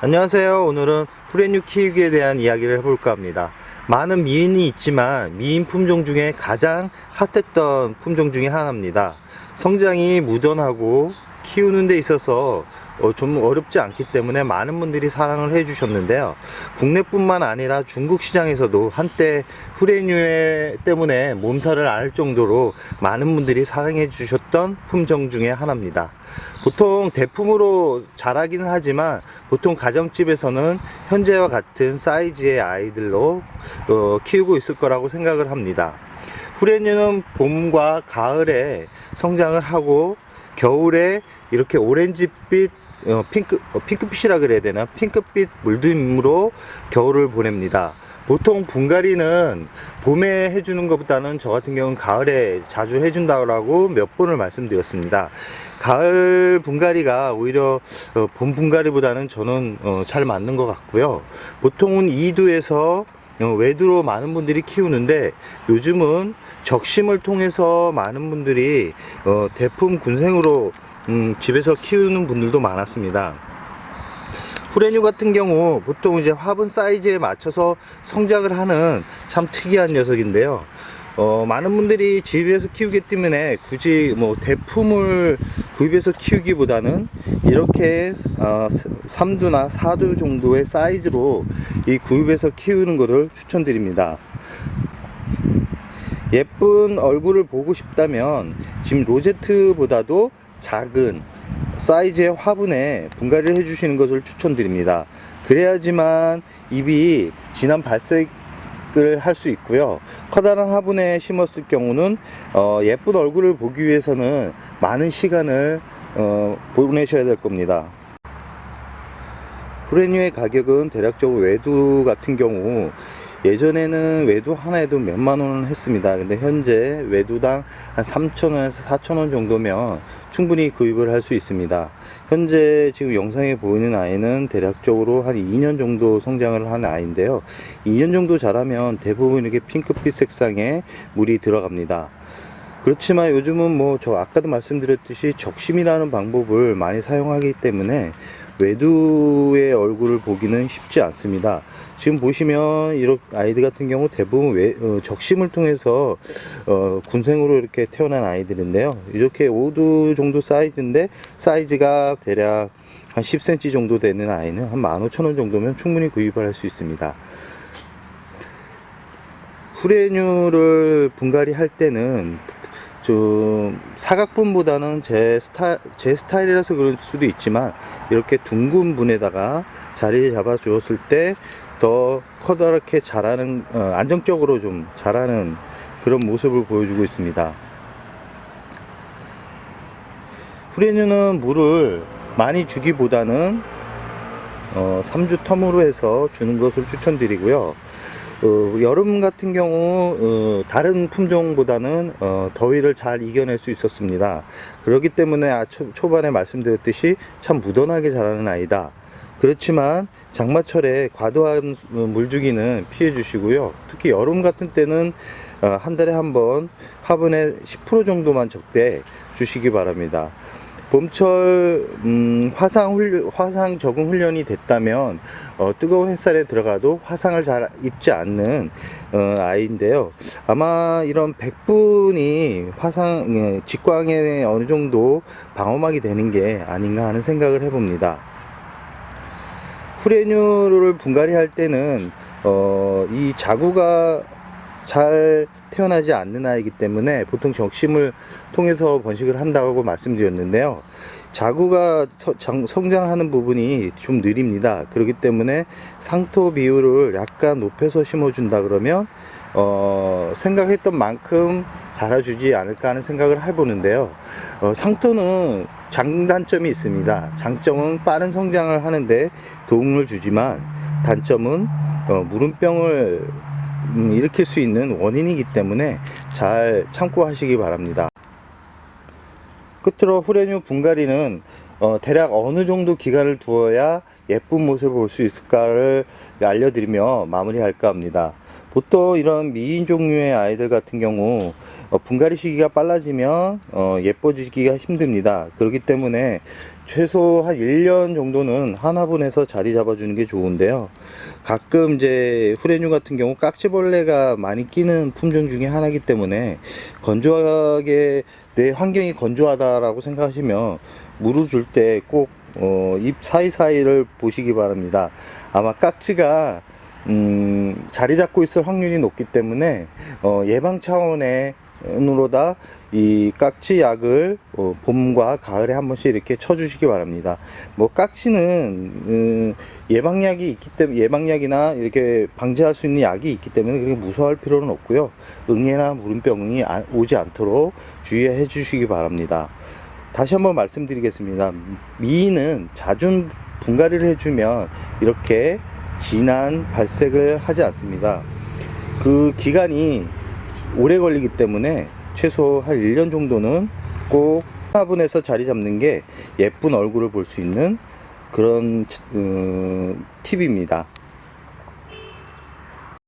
안녕하세요. 오늘은 프레뉴 키우기에 대한 이야기를 해볼까 합니다. 많은 미인이 있지만 미인 품종 중에 가장 핫했던 품종 중에 하나입니다. 성장이 무던하고 키우는 데 있어서 어, 좀 어렵지 않기 때문에 많은 분들이 사랑을 해주셨는데요. 국내뿐만 아니라 중국 시장에서도 한때 후레뉴에 때문에 몸살을 앓을 정도로 많은 분들이 사랑해 주셨던 품종 중에 하나입니다. 보통 대품으로 자라기는 하지만 보통 가정집에서는 현재와 같은 사이즈의 아이들로 어, 키우고 있을 거라고 생각을 합니다. 후레뉴는 봄과 가을에 성장을 하고 겨울에 이렇게 오렌지빛 어, 핑크 어, 핑크빛이라 그래야 되나 핑크빛 물듦으로 겨울을 보냅니다. 보통 분갈이는 봄에 해주는 것보다는 저 같은 경우는 가을에 자주 해준다고 몇 번을 말씀드렸습니다. 가을 분갈이가 오히려 어, 봄 분갈이보다는 저는 어, 잘 맞는 것 같고요. 보통은 2두에서 어, 외두로 많은 분들이 키우는데 요즘은 적심을 통해서 많은 분들이 어, 대품 군생으로 음, 집에서 키우는 분들도 많았습니다. 후레뉴 같은 경우 보통 이제 화분 사이즈에 맞춰서 성장을 하는 참 특이한 녀석인데요. 어, 많은 분들이 집에서 키우기 때문에 굳이 뭐 대품을 구입해서 키우기보다는 이렇게 어, 3두나 4두 정도의 사이즈로 이 구입해서 키우는 것을 추천드립니다. 예쁜 얼굴을 보고 싶다면 지금 로제트보다도 작은 사이즈의 화분에 분갈이를 해주시는 것을 추천드립니다. 그래야지만 잎이 진한 발색 을 할 수 있고요. 커다란 화분에 심었을 경우는 어, 예쁜 얼굴을 보기 위해서는 많은 시간을 어, 보내셔야 될 겁니다. 브레뉴의 가격은 대략적으로 외두 같은 경우 예전에는 외두 하나에도 몇만 원을 했습니다. 근데 현재 외두당 한 3,000원에서 4,000원 정도면 충분히 구입을 할 수 있습니다. 현재 지금 영상에 보이는 아이는 대략적으로 한 2년 정도 성장을 한 아이인데요. 2년 정도 자라면 대부분 이렇게 핑크빛 색상의 물이 들어갑니다. 그렇지만 요즘은 뭐 저 아까도 말씀드렸듯이 적심이라는 방법을 많이 사용하기 때문에 외두의 얼굴을 보기는 쉽지 않습니다. 지금 보시면 이런 아이들 같은 경우 대부분 외, 어, 적심을 통해서 어, 군생으로 이렇게 태어난 아이들인데요. 이렇게 5두 정도 사이즈인데 사이즈가 대략 한 10cm 정도 되는 아이는 한 15,000원 정도면 충분히 구입을 할 수 있습니다. 후레뉴를 분갈이 할 때는 좀 사각분보다는 제 스타 제 스타일이라서 그럴 수도 있지만 이렇게 둥근 분에다가 자리를 잡아 주었을 때 더 커다랗게 자라는 어, 안정적으로 좀 자라는 그런 모습을 보여주고 있습니다. 후레뉴는 물을 많이 주기보다는 어, 3주 텀으로 해서 주는 것을 추천드리고요. 어, 여름 같은 경우 어, 다른 품종보다는 어, 더위를 잘 이겨낼 수 있었습니다. 그렇기 때문에 아, 초, 초반에 말씀드렸듯이 참 무던하게 자라는 아이다. 그렇지만 장마철에 과도한 수- 물주기는 피해 주시고요. 특히 여름 같은 때는 어, 한 달에 한 번 화분에 10% 정도만 적대 주시기 바랍니다. 봄철 음, 화상 훈련, 화상 적응 훈련이 됐다면 어, 뜨거운 햇살에 들어가도 화상을 잘 입지 않는 어, 아이인데요. 아마 이런 백분이 화상 예, 직광에 어느 정도 방어막이 되는 게 아닌가 하는 생각을 해봅니다. 후레뉴를 분갈이 할 때는 어, 이 자구가 잘 태어나지 않는 아이기 때문에 보통 적심을 통해서 번식을 한다고 말씀드렸는데요. 자구가 성장하는 부분이 좀 느립니다. 그렇기 때문에 상토 비율을 약간 높여서 심어준다 그러면 어, 생각했던 만큼 자라주지 않을까 하는 생각을 해보는데요. 어, 상토는 장단점이 있습니다. 장점은 빠른 성장을 하는데 도움을 주지만 단점은 어, 무름병을 음, 일으킬 수 있는 원인이기 때문에 잘 참고하시기 바랍니다. 끝으로 후레뉴 분갈이는 어, 대략 어느 정도 기간을 두어야 예쁜 모습을 볼 수 있을까를 알려드리며 마무리할까 합니다. 보통 이런 미인 종류의 아이들 같은 경우 어, 분갈이 시기가 빨라지면 어, 예뻐지기가 힘듭니다. 그렇기 때문에 최소 한 1년 정도는 하나분에서 자리 잡아주는 게 좋은데요. 가끔 이제 후레뉴 같은 경우 깍지벌레가 많이 끼는 품종 중에 하나이기 때문에 건조하게 내 환경이 건조하다라고 생각하시면 물을 줄 때꼭 어, 입 사이사이를 보시기 바랍니다. 아마 깍지가 음, 자리 잡고 있을 확률이 높기 때문에 어, 예방 차원의 으로다 이 깍지 약을 어, 봄과 가을에 한 번씩 이렇게 쳐주시기 바랍니다. 뭐 깍지는 음, 예방약이 있기 때문에 예방약이나 이렇게 방지할 수 있는 약이 있기 때문에 그렇게 무서워할 필요는 없고요. 응애나 물음병이 아- 오지 않도록 주의해 주시기 바랍니다. 다시 한번 말씀드리겠습니다. 미인은 자준 분갈이를 해주면 이렇게 진한 발색을 하지 않습니다. 그 기간이 오래 걸리기 때문에 최소 한 1년 정도는 꼭 화분에서 자리 잡는 게 예쁜 얼굴을 볼 수 있는 그런 어, 팁입니다.